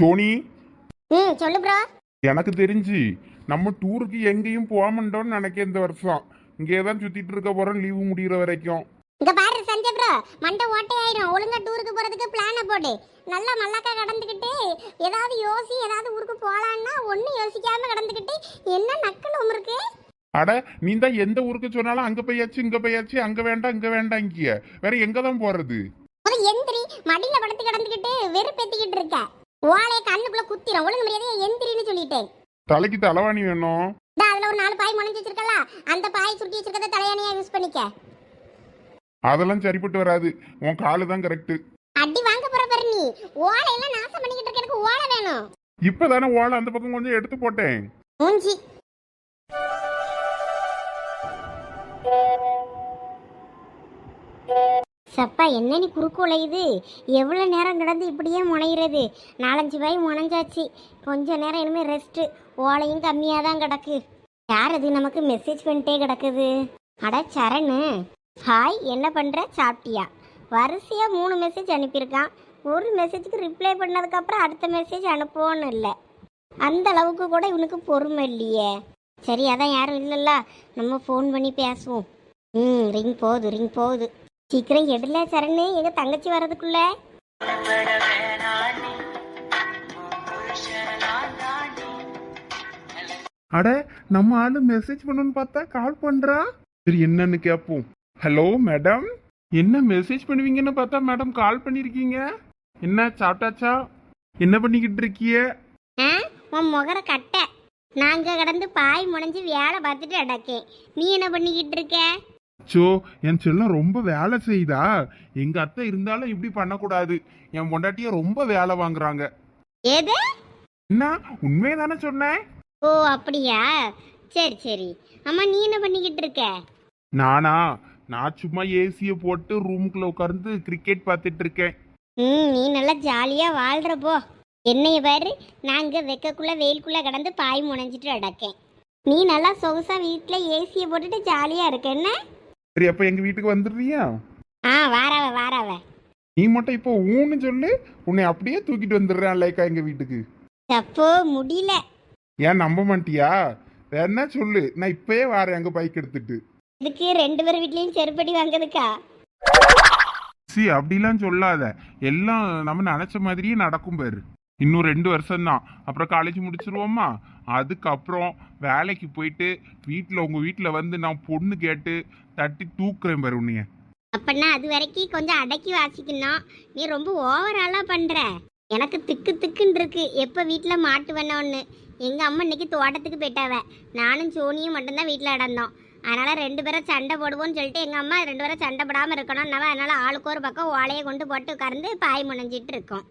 Sony. ம் சொல்லு bro எனக்கு தெரிஞ்சு நம்ம டூருக்கு எங்கேயும் போக மாட்டோம்னு நினைக்க இந்த வருஷம். இங்கே தான் சுத்திட்டு இருக்க போறோம் லீவு முடிகிற வரைக்கும். இங்க பாரு சஞ்சய் ப்ரோ மண்டை ஓட்டை ஆயிரும். ஒழுங்கா டூருக்கு போறதுக்கு பிளான போடு. நல்லா மல்லாக்கா கடந்துக்கிட்டு ஏதாவது யோசி ஏதாவது ஊருக்கு போலான்னா ஒன்னும் யோசிக்காம கடந்துக்கிட்டு என்ன நக்கல் இருக்கு அட நீ தான் எந்த ஊருக்கு சொன்னாலும் அங்க போயாச்சு இங்க போயாச்சு அங்க வேண்டாம் இங்க வேண்டாம் இங்க வேற எங்க தான் போறது? ஒரு எந்திரி மடியில படுத்து கடந்துக்கிட்டு வெறுப்பேத்திக்கிட்டு இருக்க. ஓலைய கண்ணுக்குள்ள குத்திரும். ஒழுங்கு மரியாதையா எந்திரின்னு சொல்லிட்டேன். தலைக்கு தலைவாணி வேணும். இந்த அதுல ஒரு நாலு பாய் முளைஞ்சு வச்சிருக்கல அந்த பாய் சுட்டி வச்சிருக்கத தலையணையா யூஸ் பண்ணிக்க. அதெல்லாம் சரிப்பட்டு வராது. உன் காலு தான் கரெக்ட் அடி வாங்க போற பாரு நீ. ஓலையெல்லாம் நாசம் பண்ணிக்கிட்டு இருக்க எனக்கு ஓலை வேணும். இப்பதானே ஓலை அந்த பக்கம் கொஞ்சம் எடுத்து போட்டேன். மூஞ்சி. என்ன நீ குறுக்கு உழையுது எவ்வளோ நேரம் கிடந்து இப்படியே முனைகிறது நாலஞ்சு பாய் முனைஞ்சாச்சு. கொஞ்சம் நேரம் இனிமேல் ரெஸ்ட்டு ஓலையும் கம்மியாக தான் கிடக்கு. யார் அது நமக்கு மெசேஜ் பண்ணிட்டே கிடக்குது. அட சரணு. ஹாய் என்ன பண்ணுற சாப்பிட்டியா? வரிசையாக மூணு மெசேஜ் அனுப்பியிருக்கான். ஒரு மெசேஜுக்கு ரிப்ளை பண்ணதுக்கப்புறம் அடுத்த மெசேஜ் அனுப்புவோன்னு இல்லை. அந்த அளவுக்கு கூட இவனுக்கு பொறுமை இல்லையே. சரி அதான் யாரும் இல்லைல்ல. நம்ம ஃபோன் பண்ணி பேசுவோம். ம் ரிங் போகுது ரிங் போகுது. சீக்கிரம் எடுல சரணு எங்க தங்கச்சி வர்றதுக்குள்ள. அட நம்ம ஆளு மெசேஜ் பண்ணணும்னு பார்த்தா கால் பண்றா? சரி என்னன்னு கேட்போம் ஹலோ மேடம் என்ன மெசேஜ் பண்ணுவீங்கன்னு பார்த்தா மேடம் கால் பண்ணிருக்கீங்க? என்ன சாப்பிட்டாச்சா? என்ன பண்ணிக்கிட்டு இருக்கீங்க ஆ உன் முகர கட்ட. நாங்க கடந்து பாய் முனைஞ்சு வேலை பார்த்துட்டு அடக்கேன் நீ என்ன பண்ணிக்கிட்டு இருக்க? சோ என் செல்லம் ரொம்ப வேலை செய்தா? எங்க அத்தை இருந்தாலும் இப்படி பண்ணக்கூடாது. என் பொண்டாட்டிய ரொம்ப வேலை வாங்குறாங்க. ஏது என்ன? உண்மையை தானே சொன்னேன். ஓ அப்படியா? சரி சரி. அம்மா நீ என்ன பண்ணிக்கிட்டு இருக்க? நானா? நான் சும்மா ஏசியை போட்டு ரூமுக்குள்ள உட்கார்ந்து கிரிக்கெட் பார்த்துட்டு இருக்கேன். ம் நீ நல்லா ஜாலியாக வாழ்கிற போ. என்னைய பாரு நாங்கள் வெக்கக்குள்ளே வெயிலுக்குள்ளே கடந்து பாய் முனைஞ்சிட்டு அடக்கேன் நீ நல்லா சொகுசா வீட்டில் ஏசியை போட்டுட்டு ஜாலியாக இருக்க என்ன? சரி அப்ப எங்க வீட்டுக்கு வந்துடுறியா? ஆ வாராவ வாராவ. நீ மட்டும் இப்போ ஊன்னு சொல்லு உன்னை அப்படியே தூக்கிட்டு வந்துடுறேன் லைக்கா எங்க வீட்டுக்கு. தப்போ முடியல. ஏன் நம்ப மாட்டியா? என்ன சொல்லு நான் இப்பயே வாரேன் அங்க பைக் எடுத்துட்டு. இதுக்கு ரெண்டு பேர் வீட்லேயும் செருப்படி வாங்குறதுக்கா? சி அப்படிலாம் சொல்லாத. எல்லாம் நம்ம நினைச்ச மாதிரியே நடக்கும் பாரு. இன்னும் ரெண்டு வருஷம் தான் அப்புறம் காலேஜ் முடிச்சிருவோமா? அதுக்கப்புறம் வேலைக்கு போயிட்டு வீட்டில் உங்கள் வீட்டில் வந்து நான் பொண்ணு கேட்டு தட்டி தூக்குறேன் பாரு உன்னைய. அப்பன்னா அது வரைக்கும் கொஞ்சம் அடக்கி வாசிக்கணும். நீ ரொம்ப ஓவராலாக பண்ணுற எனக்கு திக்கு திக்குன்னு இருக்கு. எப்போ வீட்டில் மாட்டு வேணோன்னு எங்கள் அம்மா இன்னைக்கு தோட்டத்துக்கு போயிட்டாவ. நானும் சோனியும் மட்டும்தான் வீட்டில் அடந்தோம் அதனால் ரெண்டு பேரும் சண்டை போடுவோம்னு சொல்லிட்டு எங்கள் அம்மா ரெண்டு பேரும் சண்டை போடாமல் இருக்கணும். அதனால் ஆளுக்கு ஒரு பக்கம் ஓலையை கொண்டு போட்டு உட்கார்ந்து பாய் முனைஞ்சிட்டு இருக்கோம்.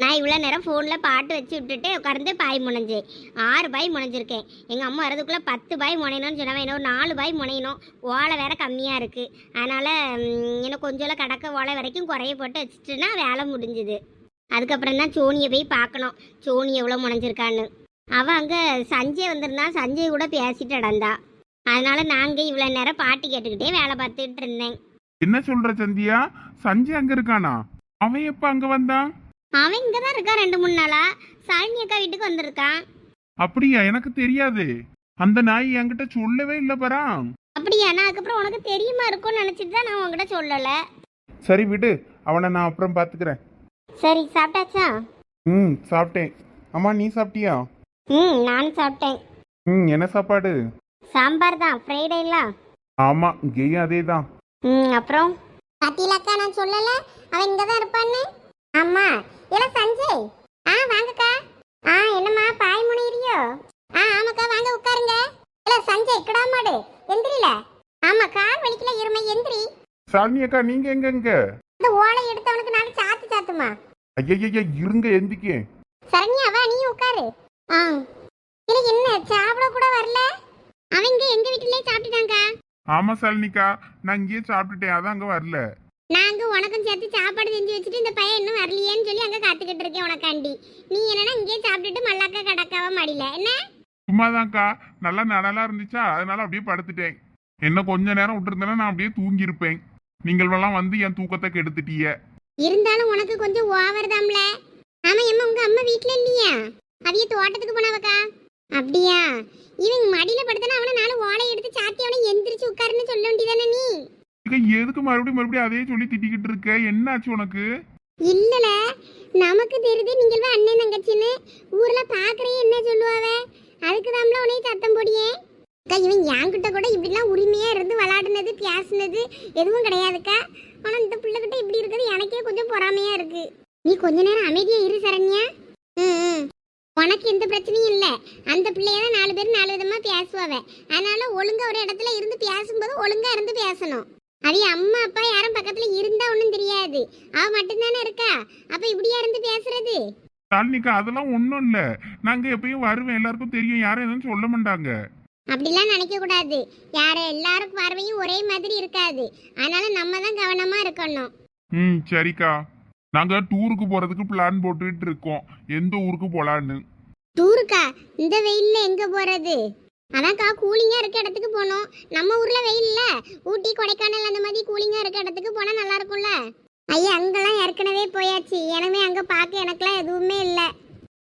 நான் இவ்வளோ நேரம் ஃபோனில் பாட்டு வச்சு விட்டுட்டு உட்காந்து பாய் முனைஞ்சேன் ஆறு பாய் முனைஞ்சிருக்கேன். எங்கள் அம்மா வரதுக்குள்ளே பத்து பாய் முனையணும்னு சொன்னவன் இன்னும் நாலு பாய் முனையணும். ஓலை வேற கம்மியாக இருக்குது அதனால் இன்னும் கொஞ்சம் கடக்க ஓலை வரைக்கும் குறைய போட்டு வச்சுட்டுனா வேலை முடிஞ்சுது. அதுக்கப்புறம் தான் சோனியை போய் பார்க்கணும். சோனி எவ்வளோ முனைஞ்சிருக்கான்னு. அவள் அங்கே சஞ்சய் வந்திருந்தான் சஞ்சய் கூட பேசிட்டு நடந்தா. அதனால நாங்கள் இவ்வளோ நேரம் பாட்டு கேட்டுக்கிட்டே வேலை பார்த்துட்டு இருந்தேன். என்ன சொல்ற சந்தியா? சஞ்சய் அங்க இருக்கானா? அவன் எப்ப அங்க வந்தான்? அவன் இங்கே தான் இருக்கான் ரெண்டு மூணு நாளா? சாலினி அக்கா வீட்டுக்கு வந்திருக்கான். அப்படியா? எனக்கு தெரியாது. அந்த நாய் என்கிட்ட சொல்லவே இல்லை பரா அப்படியா? நான் அதுக்கப்புறம் உனக்கு தெரியுமா இருக்கும்னு நினச்சிட்டு தான் நான் உங்ககிட்ட சொல்லலை. சரி விடு. அவனை நான் அப்புறம் பாத்துக்கிறேன். சரி சாப்பிட்டாச்சா? ம் சாப்பிட்டேன். அம்மா நீ சாப்பிட்டியா? ம் நானும் சாப்பிட்டேன். ம் என்ன சாப்பாடு? சாம்பார் தான் ஃப்ரைடேலாம் ஆமா இங்கேயும் அதே தான் ம் அப்புறம்? பாத்தீங்களாக்கா நான் சொல்லல. அவன் இங்க தான் இருப்பான்னு? ஆமா. இல்ல சஞ்சய். ஆ வாங்கக்கா. ஆ என்னம்மா பாய் முனையிறியோ? ஆ ஆமாக்கா வாங்க உட்காருங்க. இல்ல சஞ்சய் கிடாமாடு எந்திரில. ஆமா கால் வலிக்கல இருமை எந்திரி. சாலினி அக்கா நீங்க எங்க எங்க இந்த ஓலை எடுத்தவனுக்கு நாலு சாத்து சாத்துமா. ஐயா இருங்க எந்திக்கே. சரண்யா வா நீ உட்காரு. ஆ. இல்ல என்ன சாப்பிட கூட வரல? அவங்க எங்க வீட்டுலயே சாப்பிட்டுட்டாங்க ஆமா சாலினிக்கா நான் இங்கேயே சாப்பிட்டுட்டேன் அதான் அங்க வரல. நாங்க உனக்கும் சேர்த்து சாப்பாடு செஞ்சு வச்சுட்டு இந்த பையன் இன்னும் வரலையேன்னு சொல்லி அங்க காத்துக்கிட்டு இருக்கேன் உனக்காண்டி. நீ என்னன்னா இங்கேயே சாப்பிட்டுட்டு மல்லாக்கா கடக்காவ மாடியில. என்ன? சும்மாதான்க்கா. நல்லா நடலா இருந்துச்சா? அதனால அப்படியே படுத்துட்டேன். என்ன கொஞ்ச நேரம் விட்டுருந்தேன்னா நான் அப்படியே தூங்கி இருப்பேன் நீங்கள் எல்லாம் வந்து என் தூக்கத்தை கெடுத்துட்டீங்க. இருந்தாலும் உனக்கு கொஞ்சம் ஓவர் தான்ல. ஆமா எம்மா உங்க அம்மா வீட்ல இல்லையா? அவிய தோட்டத்துக்கு போனவக்கா? அப்படியா? இவன் மடியில படுத்தனா அவனை நாலு ஓலை எடுத்து சாத்தி அவனை எந்திரிச்சு உட்காருன்னு சொல்ல வேண்டியதானே நீ? எதுக்கு மறுபடியும் மறுபடியும் அதே சொல்லி திட்டிக்கிட்டு இருக்க? என்னாச்சு உனக்கு? இல்லல நமக்கு தெரியுது நீங்கள் தான் அண்ணன் தங்கச்சின்னு. ஊர்ல பாக்குறே என்ன சொல்லுவாவ? அதுக்கு தாம்ல உன்னை சத்தம் போடியே அக்கா இவன் என்கிட்ட கூட இப்படிலாம் உரிமையா இருந்து விளாடுனது பேசுனது எதுவும் கிடையாதுக்கா. ஆனா இந்த பிள்ளைகிட்ட இப்படி இருக்கிறது எனக்கே கொஞ்சம் பொறாமையா இருக்கு. நீ கொஞ்ச நேரம் அமைதியா இரு சரண்யா. ம், ம். உனக்கு எந்த பிரச்சனையும் இல்லை. அந்த பிள்ளைய தான் நாலு பேர் நாலு விதமா பேசுவாவே. அதனால ஒழுங்கா ஒரு இடத்துல இருந்து பேசும்போது ஒழுங்கா இருந்து பேசணும். அவிய அம்மா அப்பா யாரும் பக்கத்துல இருந்தா ஒண்ணும் தெரியாது. அவ மட்டும்தானே இருக்கா? அப்ப இப்படியா இருந்து பேசுறது? ஷாலினிக்கா அதெல்லாம் ஒன்றும் இல்லை. நாங்கள் எப்பயும் வருவேன். எல்லாருக்கும் தெரியும். யாரும் எதுவும் சொல்ல மாட்டாங்க. அப்படிலாம் நினைக்க கூடாது. யார எல்லாரும் பார்வையும் ஒரே மாதிரி இருக்காது. அதனால நம்ம தான் கவனமா இருக்கணும். ம் சரிக்கா. நாங்கள் டூருக்கு போகிறதுக்கு பிளான் போட்டுக்கிட்டு இருக்கோம். எந்த ஊருக்கு போகலான்னு டூருக்கா? இந்த வெயில்ல எங்க போறது? அதான்க்கா கூலிங்கா இருக்க இடத்துக்கு போகணும் நம்ம ஊர்ல வெயில் இல்ல. ஊட்டி கொடைக்கானல் அந்த மாதிரி கூலிங்கா இருக்க இடத்துக்கு போனா நல்லா இருக்கும்ல? ஐயா அங்கெல்லாம் ஏற்கனவே போயாச்சு. எனவே அங்க பார்க்க எனக்குலாம் எதுவுமே இல்லை.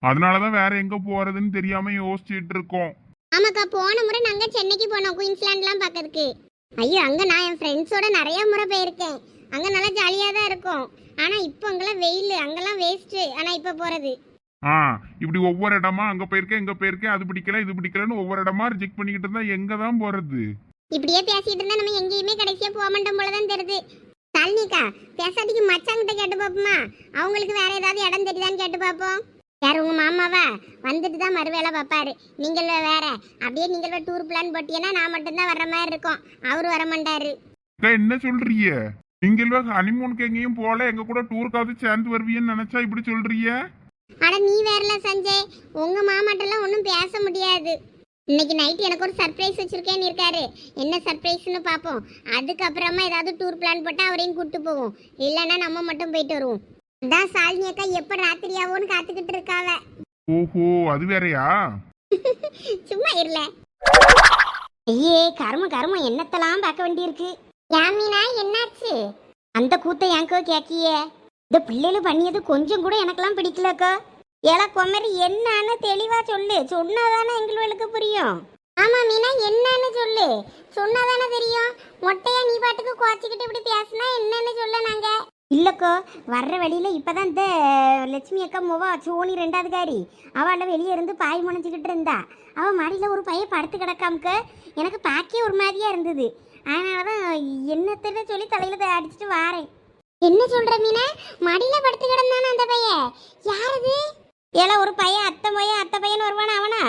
அதனால தான் வேற எங்கே போகிறதுன்னு தெரியாமல் யோசிச்சுட்டு இருக்கோம். ஆமாக்கா போன முறை நாங்க சென்னைக்கு போனோம் குயின்ஸ்லாண்ட்லாம் பார்க்கறதுக்கு. ஐயோ அங்க நான் என் ஃப்ரெண்ட்ஸோட நிறைய முறை போயிருக்கேன். அங்க நல்லா ஜாலியா தான் இருக்கும். ஆனா இப்போ அங்கெல்லாம் வெயில். அங்கெல்லாம் வேஸ்ட் ஆனா இப்போ போறது. ஆ இப்படி ஒவ்வொரு இடமா அங்கே போயிருக்கேன் இங்கே போயிருக்கேன் அது பிடிக்கல இது பிடிக்கலன்னு ஒவ்வொரு இடமா ரிஜெக்ட் பண்ணிக்கிட்டு இருந்தா எங்கே தான் போகிறது இப்படியே பேசிட்டு இருந்தா நம்ம எங்கேயுமே கடைசியா போக மாட்டோம் போல தான் தெரியுது. சாலினிக்கா பேசாட்டிக்கு மச்சாங்கிட்ட கேட்டு பாப்போமா அவங்களுக்கு வேற ஏதாவது இடம் தெரியுதான்னு கேட்டு பாப்போம் யார் உங்க மாமாவா? வந்துட்டு தான் மறுவேளை பார்ப்பாரு. நீங்கள் வேற. அப்படியே நீங்கள் டூர் பிளான் போட்டீங்கன்னா நான் மட்டும்தான் வர்ற மாதிரி இருக்கும். அவரு வர மாட்டாரு. என்ன சொல்றிய நீங்கள் ஹனிமூனுக்கு எங்கேயும் போகல எங்க கூட டூருக்காவது சேர்ந்து வருவீன்னு நினைச்சா இப்படி சொல்றிய அட நீ வேறல சஞ்சய். உங்க மாமாட்டெல்லாம் ஒன்றும் பேச முடியாது. இன்னைக்கு நைட் எனக்கு ஒரு சர்ப்ரைஸ் வச்சிருக்கேன்னு இருக்காரு. என்ன சர்ப்ரைஸ்னு பார்ப்போம் அதுக்கப்புறமா ஏதாவது டூர் பிளான் போட்டா அவரையும் கூட்டு போவோம். இல்லைன்னா நம்ம மட்டும் போயிட்டு வருவோம். அதான் சாலினி அக்கா எப்ப ராத்திரி ஆகும்னு காத்துக்கிட்டு இருக்காவ. ஓஹோ அது வேறயா? சும்மா இருல. ஐயே கரும கரும என்னத்தெல்லாம் பார்க்க வேண்டியிருக்கு. யாமினா என்னாச்சு? அந்த கூத்தை ஏங்கோ கேக்கியே? இந்த பிள்ளைகள் பண்ணியது கொஞ்சம் கூட எனக்கெல்லாம் பிடிக்கலக்கா. ஏலா குமரி என்னன்னு தெளிவா சொல்லு. சொன்னாதானே எங்களுக்கு புரியும். ஆமா மீனா என்னன்னு சொல்லு. சொன்னாதானே தெரியும். மொட்டையா நீ பாட்டுக்கு குவாச்சிக்கிட்டு இப்படி பேசினா என்னன்னு சொல்ல நாங்க. இல்லக்கோ வர்ற வழியில இப்பதான் இந்த லட்சுமி அக்கா மூவா சோனி ரெண்டாவது காரி. அவள வெளியே இருந்து பாய் முனைஞ்சுக்கிட்டு இருந்தா. அவ மாடியில ஒரு பையன் படுத்து கிடக்காமக்க. எனக்கு பாக்கே ஒரு மாதிரியா இருந்தது. அதனாலதான் என்னத்தன்னு சொல்லி தலையில அடிச்சுட்டு வாரேன். என்ன சொல்ற மீனா? மடியில படுத்து கிடந்தானே அந்த பையன்? யாரது? ஏல ஒரு பையன் அத்தை பையன் அத்தை பையன் வருவானா அவனா?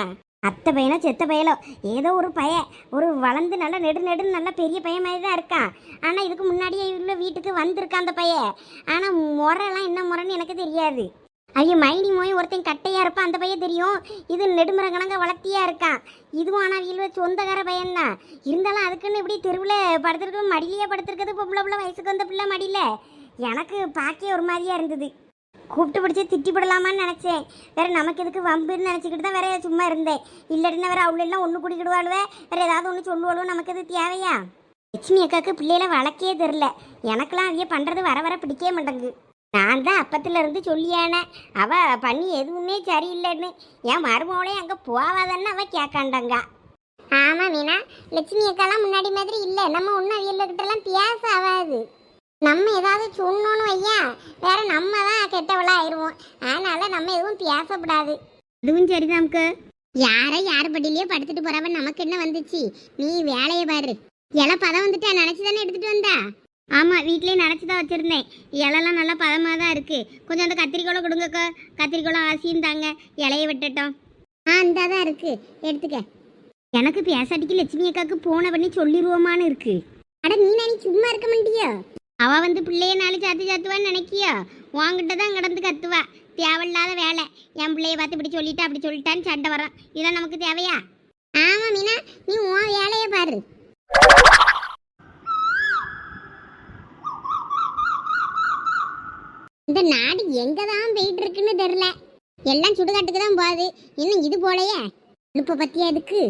அத்தை பையனோ செத்த பையலோ ஏதோ ஒரு பையன் ஒரு வளர்ந்து நல்ல நெடு நெடுன்னு நல்ல பெரிய பையன் மாதிரி தான் இருக்கான். ஆனால் இதுக்கு முன்னாடியே இவ்வளோ வீட்டுக்கு வந்திருக்கான் அந்த பையன். ஆனால் முறைலாம் என்ன முறைன்னு எனக்கு தெரியாது. ஐயோ மைனி மோய் ஒருத்தன் கட்டையாக இருப்பான் அந்த பையன் தெரியும். இது நெடுமரங்கணங்க வளர்த்தியாக இருக்கான். இதுவும் ஆனால் இவ்வளோ சொந்தக்கார பையன்தான். இருந்தாலும் அதுக்குன்னு இப்படி தெருவில் படுத்துருக்க மடியிலேயே படுத்துருக்கிறது பொம்பளை பிள்ளை வயசுக்கு வந்த பிள்ளை மடியில். எனக்கு பார்க்கவே ஒரு மாதிரியா இருந்தது. கூப்பிட்டு பிடிச்சி திட்டிப்படலாமான்னு நினச்சேன். வேற நமக்கு எதுக்கு வம்புன்னு நினச்சிக்கிட்டு தான் வேற சும்மா இருந்தேன். இல்லைன்னா வேற அவளெல்லாம் எல்லாம் ஒன்று கூட்டிக்கிடுவாளுவே. வேற ஏதாவது ஒன்று சொல்லுவாளோ நமக்கு எது தேவையா? லட்சுமி அக்காவுக்கு பிள்ளையில வளர்க்கே தெரில எனக்கெல்லாம் அதையே பண்ணுறது வர வர பிடிக்கவே மாட்டேங்குது. நான் தான் அப்பத்துலேருந்து சொல்லியானே. அவள் பண்ணி எதுவுமே சரியில்லைன்னு. என் மருமகளே அங்கே போவாதன்னு அவள் கேட்காண்டாங்க ஆமாம் மீனா. லட்சுமி அக்காலாம் முன்னாடி மாதிரி இல்லை. நம்ம ஒன்றும் அவியல்கிட்டலாம் பேச ஆகாது நம்ம ஏதாவது சொன்னோன்னு வையா? வேற நம்ம தான் கெட்டவளா ஆயிடுவோம் அதனால நம்ம எதுவும் பேசக்கூடாது அதுவும் சரிதாம்க்கு யாரை யார் படியிலேயே படுத்துட்டு போறவ நமக்கு என்ன வந்துச்சு? நீ வேலையை பாரு. இலை பதம் வந்துட்டா நினைச்சு தானே எடுத்துட்டு வந்தா? ஆமா வீட்லயே நினைச்சு தான் வச்சிருந்தேன். இலைலாம் நல்லா பதமாக தான் இருக்கு. கொஞ்சம் அந்த கத்திரிக்கோளை கொடுங்கக்கா கத்திரிக்கோளை ஆசியும் தாங்க. இலைய விட்டுட்டோம். ஆ இந்த தான் இருக்கு. எடுத்துக்க. எனக்கு பேசாட்டிக்கு லட்சுமி அக்காவுக்கு போன பண்ணி சொல்லிடுவோமான்னு இருக்கு. அட நீ நீ சும்மா இருக்க மாட்டியோ? அவ வந்து பிள்ளைய நாலு சாத்து சாத்துவான்னு நினைக்கியோ? உன்கிட்ட தான் கிடந்து கத்துவா. தேவையில்லாத வேலை. என் பிள்ளைய பார்த்து இப்படி சொல்லிட்டு அப்படி சொல்லிட்டான்னு சண்டை வரும். இதெல்லாம் நமக்கு தேவையா? ஆமா மீனா. நீ உன் வேலையை பாரு. இந்த நாடு எங்க தான் போயிட்டு இருக்குன்னு தெரியல. எல்லாம் சுடுகாட்டுக்கு தான் போகுது. இன்னும் இது போலயே? இப்ப பத்தியா இதுக்கு?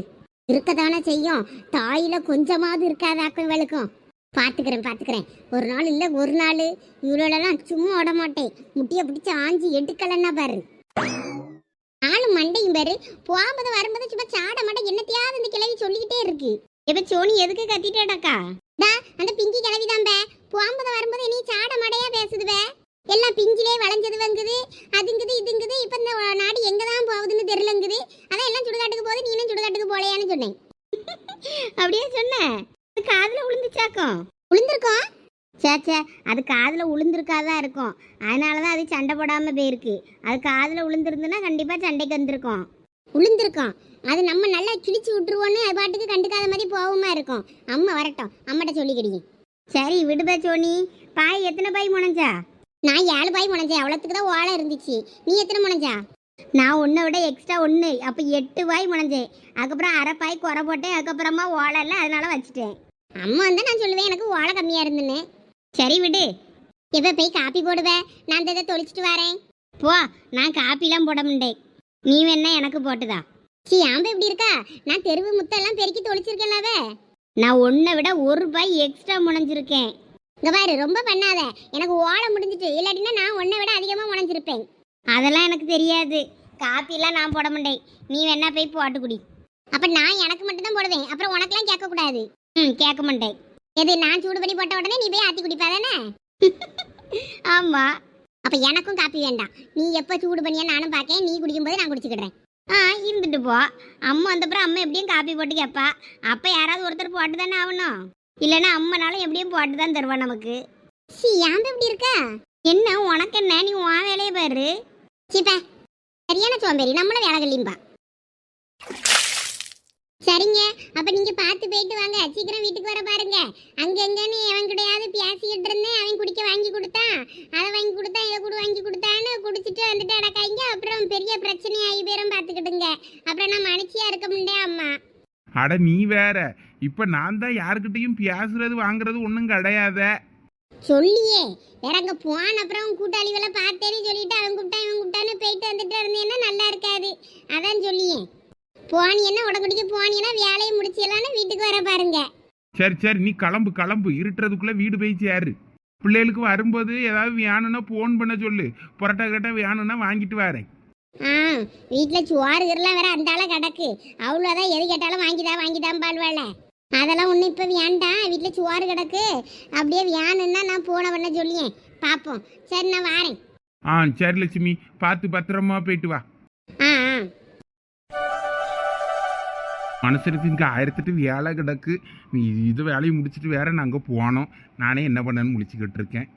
இருக்கதானே செய்யும். தாயில கொஞ்சமாவது இருக்காதாக்கும் இவளுக்கும். பாத்துக்கிறேன் பார்த்துக்கிறேன் ஒரு நாள் இல்ல ஒரு நாள். இவ்வளோலாம் சும்மா விட மாட்டேன். முட்டியை பிடிச்சி ஆஞ்சி எடுக்கலன்னா பாரு. நானும் மண்டையும் பாரு. போகும்போது வரும்போது சும்மா சாட மாட்டேன். என்னத்தையாவது இந்த கிளவி சொல்லிக்கிட்டே இருக்கு. இப்ப சோனி எதுக்கு கத்திட்டேடாக்கா? டா அந்த பிங்கி கிளவி தான் பே. போகும்போது வரும்போது நீ சாட மடையா பேசுதுவே எல்லாம் பிஞ்சிலே வளைஞ்சது வந்துது அதுங்குது இதுங்குது இப்ப இந்த நாடு எங்க தான் போகுதுன்னு தெரியலங்குது அதான் எல்லாம் சுடுகாட்டுக்கு போகுது நீனும் சுடுகாட்டுக்கு போலையான்னு சொன்னேன் அப்படியே சொன்னேன் அது விழுந்திருக்கும்? விழுந்திருக்கோம் சே அது காதுல விழுந்திருக்காதான் இருக்கும். அதனால தான் அது சண்டை போடாம போயிருக்கு. அது காதுல விழுந்திருந்துன்னா கண்டிப்பா சண்டைக்கு வந்திருக்கும். விழுந்திருக்கோம் அது நம்ம நல்லா கிழிச்சு விட்டுருவோன்னு அது பாட்டுக்கு கண்டுக்காத மாதிரி போகுமா இருக்கும். அம்மா வரட்டும். அம்மாட்ட சொல்லிக்கிடி. சரி விடுதா சோனி. பாய் எத்தனை பாய் முனைஞ்சா? நான் ஏழு பாய் முனைஞ்சேன். அவ்வளோத்துக்கு தான் ஓலை இருந்துச்சு. நீ எத்தனை முனைஞ்சா? நான் ஒன்றை விட எக்ஸ்ட்ரா ஒன்று அப்போ எட்டு பாய் முனைஞ்சேன். அதுக்கப்புறம் அரை பாய் குறை போட்டேன். அதுக்கப்புறமா ஓலை இல்லை. அதனால வச்சுட்டேன். அம்மா வந்து நான் சொல்லுவேன் எனக்கு ஓலை கம்மியாக இருந்துன்னு. சரி விடு. எப்போ போய் காப்பி போடுவேன் நான் இதை தொளிச்சிட்டு வரேன். போ நான் காப்பிலாம் போட மாட்டேன் நீ வேணா எனக்கு போட்டுதா. சி ஆம்பு எப்படி இருக்கா? நான் தெருவு முத்தெல்லாம் பெருக்கி தொளிச்சிருக்கேன்லவே நான் ஒன்றை விட ஒரு பாய் எக்ஸ்ட்ரா முனைஞ்சிருக்கேன். இங்கே பாரு ரொம்ப பண்ணாத. எனக்கு ஓலை முடிஞ்சிட்டு இல்லாட்டினா நான் உன்னை விட அதிகமாக முனைஞ்சிருப்பேன். அதெல்லாம் எனக்கு தெரியாது. காப்பிலாம் நான் போட மாட்டேன் நீ வேணா போய் போட்டு குடி அப்போ நான் எனக்கு மட்டும்தான் போடுவேன். அப்புறம் உனக்கெல்லாம் கேட்கக்கூடாது. ம் கேட்க மாட்டேன். எது நான் சூடு பண்ணி போட்ட உடனே நீ போய் ஆத்தி குடிப்பா தானே? ஆமா. அப்ப எனக்கும் காப்பி வேண்டாம். நீ எப்ப சூடு பண்ணியா நானும் பார்க்கேன் நீ குடிக்கும்போது நான் குடிச்சுக்கிடுறேன். ஆ இருந்துட்டு போ. அம்மா வந்தப்புறம் அம்மா எப்படியும் காப்பி போட்டு கேட்பா அப்ப யாராவது ஒருத்தர் போட்டு தானே ஆகணும். இல்லைன்னா அம்மனாலும் எப்படியும் போட்டு தான் தருவா நமக்கு. சி ஏன் எப்படி இருக்கா? என்ன உனக்கு என்ன? நீ உன் வேலையை பாரு. சீப்பா சரியான சோம்பேறி. நம்மளும் வேலை கல்லிம்பா சரிங்க. அப்ப நீங்க பார்த்து போயிட்டு வாங்க. சீக்கிரம் வீட்டுக்கு வர பாருங்க. அங்க எங்கன்னு அவன் கிடையாது பேசிக்கிட்டு இருந்தேன். அவன் குடிக்க வாங்கி கொடுத்தான். அதை வாங்கி கொடுத்தா இதை கூட வாங்கி கொடுத்தான்னு குடிச்சிட்டு வந்துட்டு அடக்காய்ங்க அப்புறம் பெரிய பிரச்சனை ஆகி பேரும் பார்த்துக்கிட்டுங்க அப்புறம் நான் மனுஷியா இருக்க முடியாது அம்மா. அட நீ வேற. இப்ப நான் தான் யாருக்கிட்டையும் பேசுறது வாங்குறது ஒன்றும் கிடையாத. சொல்லியே. வேற அங்க போன அப்புறம் கூட்டாளிகளை பார்த்தேன்னு சொல்லிட்டு அவன் கூப்பிட்டா இவன் கூப்பிட்டான்னு போயிட்டு வந்துட்டு இருந்தேன்னா நல்லா இருக்காது. அதான் சொல்லியே. போனியன்னா உடம்புடிக்கு போனியன்னா வேலையை முடிச்சிடலான்னு வீட்டுக்கு வர பாருங்க. சரி சரி நீ கிளம்பு கிளம்பு. இருட்டுறதுக்குள்ள வீடு போய் சேரு பிள்ளைகளுக்கு வரும்போது ஏதாவது வேணும்னா ஃபோன் பண்ண சொல்லு. புரட்டா கட்ட வேணும்னா வாங்கிட்டு வரேன். ஆ வீட்டில் சோறு கீரெல்லாம் வேற அந்த கிடக்கு. அவ்வளோதான் எது கேட்டாலும் வாங்கிதா வாங்கிதான் பால்வாள அதெல்லாம் ஒன்றும் இப்போ வேண்டாம். வீட்டில் சோறு கிடக்கு. அப்படியே வேணும்னா நான் போன பண்ண சொல்லியேன் பார்ப்போம் சரி நான் வாரேன். ஆ சரி லட்சுமி. பார்த்து பத்திரமா போயிட்டு வா. மனசருக்கு இங்கே ஆயிரத்தெட்டு வேலை கிடக்கு. நீ இது வேலையை முடிச்சிட்டு வேற நான் அங்கே போனோம் நானே என்ன பண்ணேன்னு முடிச்சுக்கிட்டு இருக்கேன்.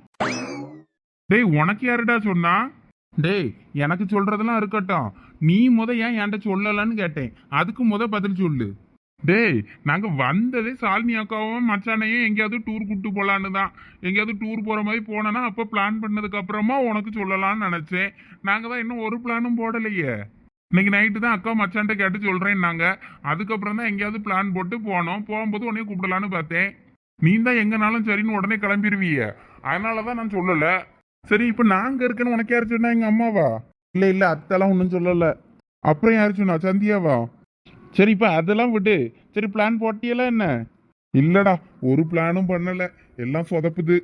டேய் உனக்கு யாருடா சொன்னா? டேய் எனக்கு சொல்றதெல்லாம் இருக்கட்டும். நீ முத ஏன் என்கிட்ட சொல்லலன்னு கேட்டேன். அதுக்கு முத பதில் சொல்லு. டேய் நாங்க வந்ததே சாலினி அக்காவும் மச்சானையும் எங்கேயாவது டூர் கூட்டு போலான்னு தான். எங்கேயாவது டூர் போற மாதிரி போனேன்னா அப்ப பிளான் பண்ணதுக்கு அப்புறமா உனக்கு சொல்லலாம்னு நினைச்சேன். நாங்க தான் இன்னும் ஒரு பிளானும் போடலையே. இன்னைக்கு நைட்டு தான் அக்கா மச்சான்ட்ட கேட்டு சொல்கிறேன்னாங்க அதுக்கப்புறம் தான் எங்கேயாவது பிளான் போட்டு போனோம். போகும்போது உடனே கூப்பிடலான்னு பார்த்தேன். நீ தான் எங்கனாலும் சரின்னு உடனே கிளம்பிடுவீய அதனால தான் நான் சொல்லல. சரி இப்போ நாங்க இருக்கேன்னு உனக்கு யார் சொன்னா? எங்க அம்மாவா? இல்ல இல்ல அத்தெல்லாம் ஒன்றும் சொல்லல. அப்புறம் யார் சொன்னா? சந்தியாவா? சரி இப்போ அதெல்லாம் விடு. சரி பிளான் போட்டியெல்லாம் என்ன? இல்லடா ஒரு பிளானும் பண்ணல. எல்லாம் சொதப்புது.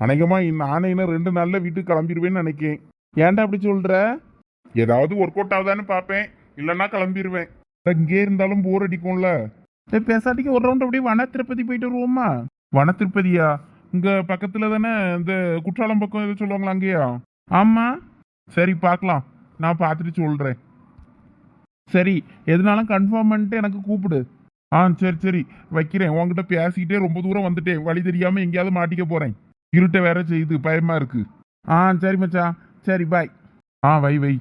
அநேகமா நானே இன்னும் ரெண்டு நாள்ல வீட்டுக்கு கிளம்பிடுவேன்னு நினைக்கேன். ஏன்டா அப்படி சொல்ற? ஏதாவது ஒர்க் அவுட் ஆகுதான்னு பார்ப்பேன். இல்லைன்னா கிளம்பிடுவேன் இங்கே இருந்தாலும் போர் அடிக்கும்ல. சரி பேசாட்டிக்கு ஒரு ரவுண்ட் அப்படியே வன திருப்பதி போயிட்டு வருவோமா? வன திருப்பதியா? இங்க பக்கத்துல தானே இந்த குற்றாலம் பக்கம் எதுவும் சொல்லுவாங்களா அங்கேயா? ஆமா. சரி பார்க்கலாம். நான் பார்த்துட்டு சொல்றேன். சரி எதுனாலும் கன்ஃபார்ம் பண்ணிட்டு எனக்கு கூப்பிடு. ஆ சரி சரி. வைக்கிறேன். உன்கிட்ட பேசிக்கிட்டே ரொம்ப தூரம் வந்துட்டேன். வழி தெரியாம எங்கேயாவது மாட்டிக்க போறேன். இருட்ட வேற செய்யுது. பயமா இருக்கு. ஆ சரி மச்சா சரி பாய் ஆ வை வை.